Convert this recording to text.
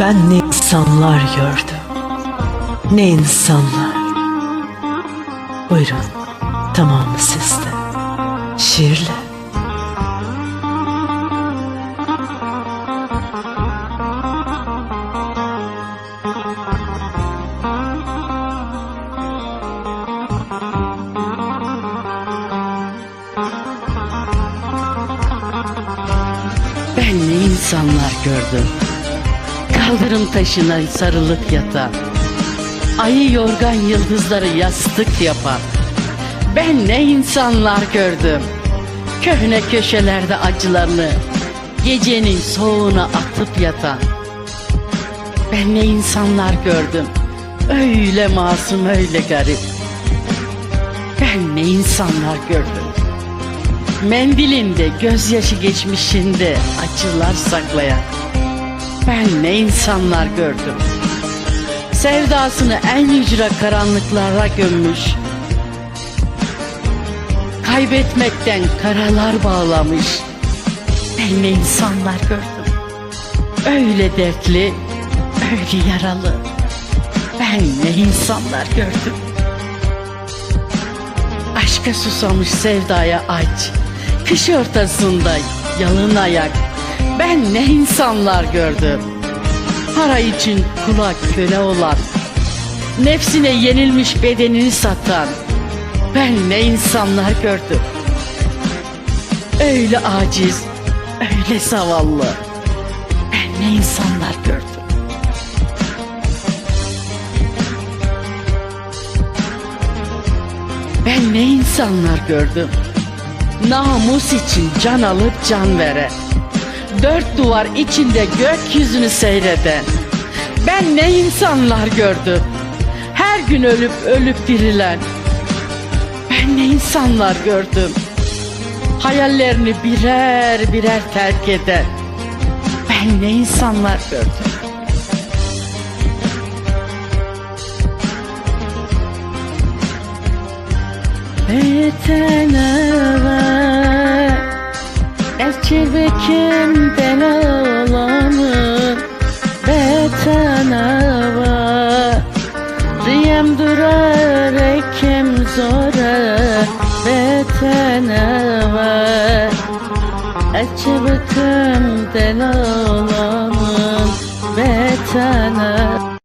Ben ne insanlar gördüm. Ne insanlar. Buyurun. Tamamı sizde. Şiirle. Ben ne insanlar gördüm. Kaldırım taşına sarılıp yatan. Ayı yorgan yıldızları yastık yapan. Ben ne insanlar gördüm. Köhne köşelerde acılarını gecenin soğuğuna atıp yatan. Ben ne insanlar gördüm. Öyle masum öyle garip. Ben ne insanlar gördüm. Mendilinde gözyaşı geçmişinde acılar saklayan Ben ne insanlar gördüm. Sevdasını en yücra karanlıklara gömmüş. Kaybetmekten karalar bağlamış. Ben ne insanlar gördüm. Öyle dertli, öyle yaralı. Ben ne insanlar gördüm. Aşka susamış sevdaya aç. Kış ortasında yalın ayak Ben ne insanlar gördüm. Para için kula köle olan Nefsine yenilmiş bedenini satan Ben ne insanlar gördüm. Öyle aciz Öyle zavallı Ben ne insanlar gördüm. Ben ne insanlar gördüm. Namus için can alıp can veren Dört duvar içinde gökyüzünü seyreden Ben. Ne insanlar gördüm. Her gün ölüp ölüp dirilen Ben ne insanlar gördüm. Hayallerini birer birer terk eden. Ben ne insanlar gördüm. Beteneve Elçirbekim delalanı Beteneve Riyem durar ekim zora. Beteneve Elçirbekim delalanı Beteneve